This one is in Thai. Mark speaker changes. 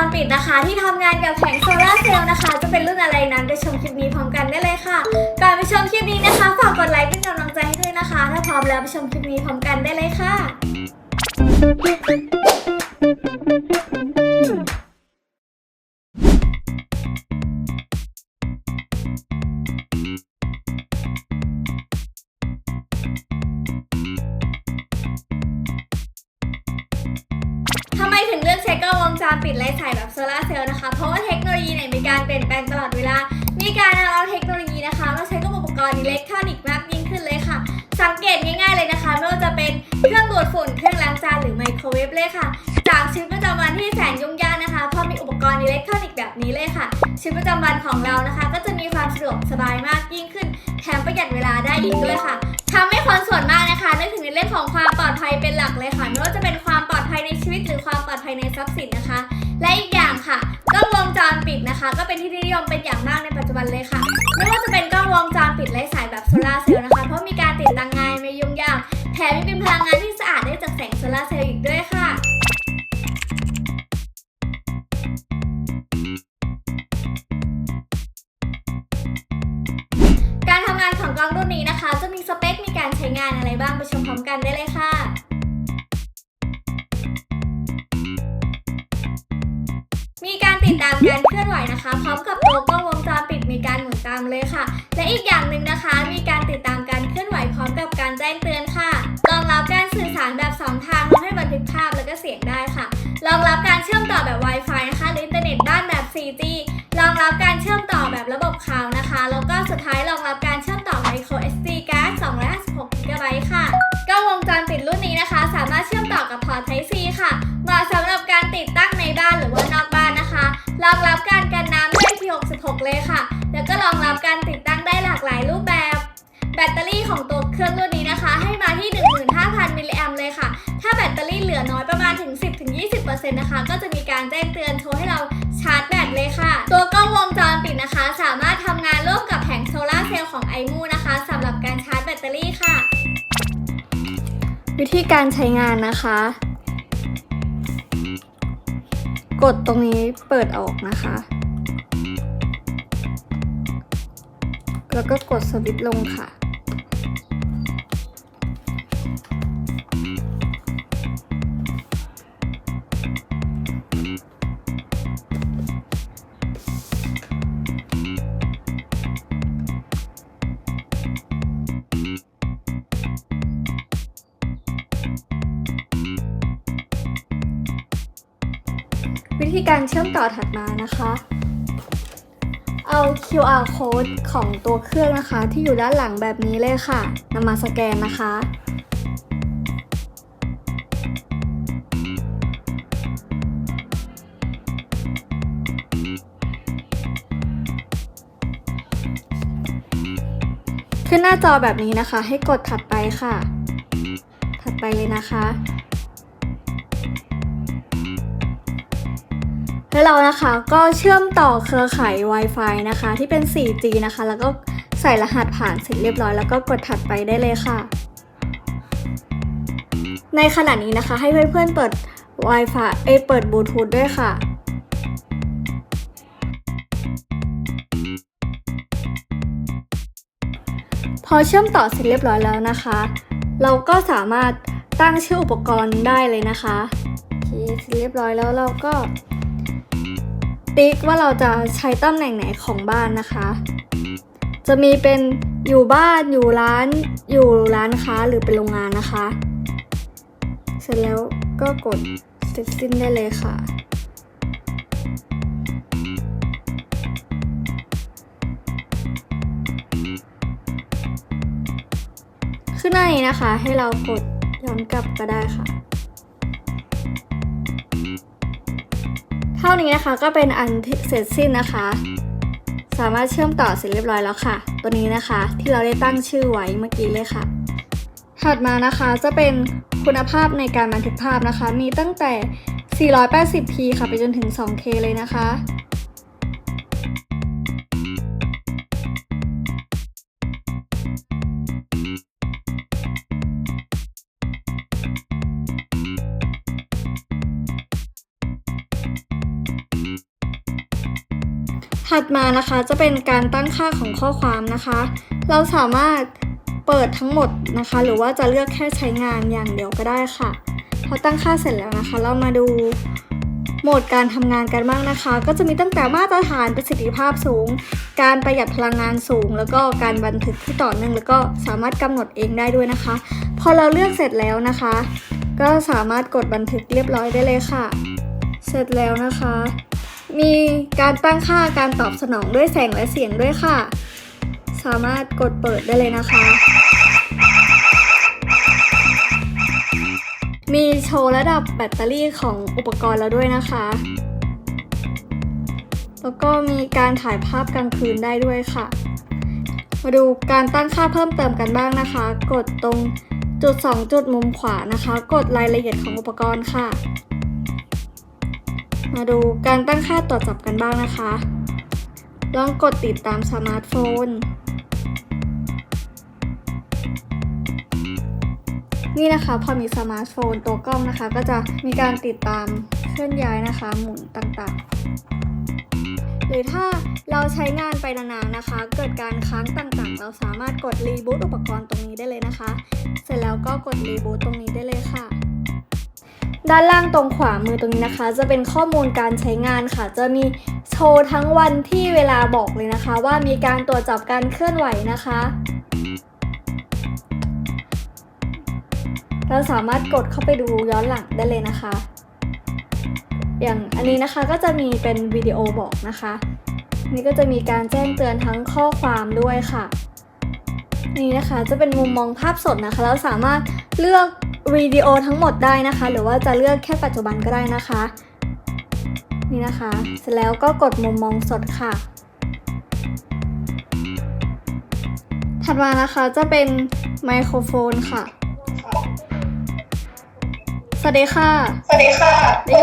Speaker 1: รปิดนะคะ ที่ทำงานกับแผงโซลาร์เซลล์นะคะ จะเป็นรุ่นอะไรนั้นไปชมคลิปนี้พร้อมกันได้เลยค่ะ ก่อนไปชมคลิปนี้นะคะฝากกดไลค์เป็นกำลังใจให้ด้วยนะคะ ถ้าพร้อมแล้วไปชมคลิปนี้พร้อมกันได้เลยค่ะ นะคะ เพราะว่าเทคโนโลยีเนี่ยมีการเปลี่ยนแปลงตลอดเวลา มีการเอาเทคโนโลยีนะคะมาใช้กับอุปกรณ์อิเล็กทรอนิกส์มากยิ่งขึ้นเลยค่ะ สังเกตง่ายๆเลยนะคะไม่ว่าจะเป็นเครื่องดูดฝุ่นเครื่องล้างจานหรือไมโครเวฟเลยค่ะ จากชีวิตประจำวันที่แสนยุ่งยากนะคะพอมีอุปกรณ์อิเล็กทรอนิกส์แบบนี้เลยค่ะ ชีวิตประจำวันของเรานะคะ ก็จะมีความสะดวกสบายมากยิ่งขึ้นแถมประหยัดเวลาได้อีกด้วยค่ะทำให้คนส่วนมากนะคะนึกถึงในเรื่องของความปลอดภัยเป็นหลักเลยค่ะไม่ว่าจะเป็นความ ภัยในชีวิตหรือความปลอดภัยในทรัพย์สินนะคะ และอีกอย่างค่ะกล้องวงจรปิดนะคะ ก็เป็นที่นิยมเป็นอย่างมากในปัจจุบันเลยค่ะไม่ว่าจะเป็นกล้องวงจรปิดไร้สายแบบโซลาร์เซลล์นะคะ เพราะมีการติดตั้งง่ายไม่ยุ่งยากแถมยังเป็นพลังงานที่สะอาดได้จากแสงโซลาร์เซลล์อีกด้วยค่ะการทำงานของกล้องรุ่นนี้นะคะ จะมีสเปค มีการใช้งานอะไรบ้างไปชมพร้อมกันได้เลยค่ะ ติดตามการเคลื่อนไหวนะคะพร้อมกับตัวกล้องวงจรปิดมีการหมุนตามเลยค่ะ และอีกอย่างหนึ่งนะคะ มีการติดตามการเคลื่อนไหวพร้อมกับการแจ้งเตือนค่ะรองรับการสื่อสารแบบสองทางทำให้บันทึกภาพและก็เสียงได้ค่ะรองรับการเชื่อมต่อแบบ Wi-Fi นะคะหรืออินเทอร์เน็ตบ้านแบบ 4G รองรับการติดตั้งได้หลากหลายรูปแบบ แบตเตอรี่ของตัวเครื่องรุ่นนี้นะคะ ให้มาที่ 15,000 มิลลิแอมเลยค่ะ ถ้าแบตเตอรี่เหลือน้อยประมาณถึง 10-20%นะคะ ก็จะมีการแจ้งเตือนโทรให้เราชาร์จแบตเลยค่ะ ตัวกล้องวงจรปิดนะคะ สามารถทำงานร่วมกับแผงโซลาร์เซลล์ของไอมูนะคะสำหรับการชาร์จแบตเตอรี่ค่ะ
Speaker 2: วิธีการใช้งานนะคะ กดตรงนี้เปิดออกนะคะ แล้วก็กดสวิตช์ลงค่ะ วิธีการเชื่อมต่อถัดมานะคะ เอา QR code ของตัวเครื่องนะคะ ที่อยู่ด้านหลังแบบนี้เลยค่ะนำมาสแกนนะคะ ขึ้นหน้าจอแบบนี้นะคะ ให้กดถัดไปค่ะ ถัดไปเลยนะคะ แล้วเรานะคะก็เชื่อมต่อเครือข่าย Wi-Fi นะคะ ที่เป็น 4G นะคะ แล้วก็ใส่รหัสผ่านเสร็จเรียบร้อยแล้วก็กดถัดไปได้เลยค่ะ ในขณะนี้นะคะให้เพื่อนๆเปิด Wi-Fi เอเปิดบลูทูธด้วยค่ะพอเชื่อมต่อเสร็จเรียบร้อยแล้วนะคะ เราก็สามารถตั้งชื่ออุปกรณ์ได้เลยนะคะโอเคเสร็จเรียบร้อยแล้วเราก็ ติ๊กว่าเราจะใช้ตำแหน่งไหนของบ้านนะคะ จะมีเป็นอยู่บ้านอยู่ร้านอยู่ร้านค้าหรือเป็นโรงงานนะคะ เสร็จแล้วก็กดเสร็จสิ้นได้เลยค่ะขึ้นหน้านี้นะคะให้เรากดย้อนกลับก็ได้ค่ะ เท่านี้นะคะก็เป็นอันเสร็จสิ้นนะคะ สามารถเชื่อมต่อเสร็จเรียบร้อยแล้วค่ะ ตัวนี้นะคะที่เราได้ตั้งชื่อไว้เมื่อกี้เลยค่ะ ถัดมานะคะจะเป็นคุณภาพในการบันทึกภาพนะคะ มีตั้งแต่ 480p ค่ะไปจนถึง 2k เลยนะคะ ถัดมานะคะจะเป็นการตั้งค่าของข้อความนะคะ เราสามารถเปิดทั้งหมดนะคะ หรือว่าจะเลือกแค่ใช้งานอย่างเดียวก็ได้ค่ะพอตั้งค่าเสร็จแล้วนะคะ เรามาดูโหมดการทำงานกันบ้างนะคะ ก็จะมีตั้งแต่มาตรฐานประสิทธิภาพสูง การประหยัดพลังงานสูง แล้วก็การบันทึกที่ต่อเนื่องแล้วก็สามารถกำหนดเองได้ด้วยนะคะ พอเราเลือกเสร็จแล้วนะคะ ก็สามารถกดบันทึกเรียบร้อยได้เลยค่ะ เสร็จแล้วนะคะ มีการตั้งค่าการตอบสนองด้วยแสงและเสียงด้วยค่ะ สามารถกดเปิดได้เลยนะคะ มีโชว์ระดับแบตเตอรี่ของอุปกรณ์แล้วด้วยนะคะ แล้วก็มีการถ่ายภาพกลางคืนได้ด้วยค่ะ มาดูการตั้งค่าเพิ่มเติมกันบ้างนะคะ กดตรงจุด 2 จุดมุมขวานะคะ กดรายละเอียดของอุปกรณ์ค่ะ มาดูการตั้งค่าตรวจจับกันบ้างนะคะ ลองกดติดตามสมาร์ทโฟน นี่นะคะพอมีสมาร์ทโฟนตัวกล้องนะคะ ก็จะมีการติดตามเคลื่อนย้ายนะคะ หมุนต่างๆ หรือถ้าเราใช้งานไปนานๆนะคะ เกิดการค้างต่างๆ เราสามารถกดรีบูตอุปกรณ์ตรงนี้ได้เลยนะคะ เสร็จแล้วก็กดรีบูตตรงนี้ได้เลยค่ะ ด้านล่างตรงขวามือตรงนี้นะคะ จะเป็นข้อมูลการใช้งานค่ะ จะมีโชว์ทั้งวันที่เวลาบอกเลยนะคะ ว่ามีการตรวจจับการเคลื่อนไหวนะคะ เราสามารถกดเข้าไปดูย้อนหลังได้เลยนะคะ อย่างอันนี้นะคะก็จะมีเป็นวิดีโอบอกนะคะ นี่ก็จะมีการแจ้งเตือนทั้งข้อความด้วยค่ะ นี่นะคะจะเป็นมุมมองภาพสดนะคะแล้วสามารถเลือก วิดีโอทั้งหมดได้นะคะ หรือว่าจะเลือกแค่ปัจจุบันก็ได้นะคะ นี่นะคะ เสร็จแล้วก็กดมุมมองสดค่ะ ถัดมานะคะจะเป็นไมโครโฟนค่ะ สวัสดีค่ะ
Speaker 3: สวัสดี
Speaker 2: ค่ะ
Speaker 3: ได้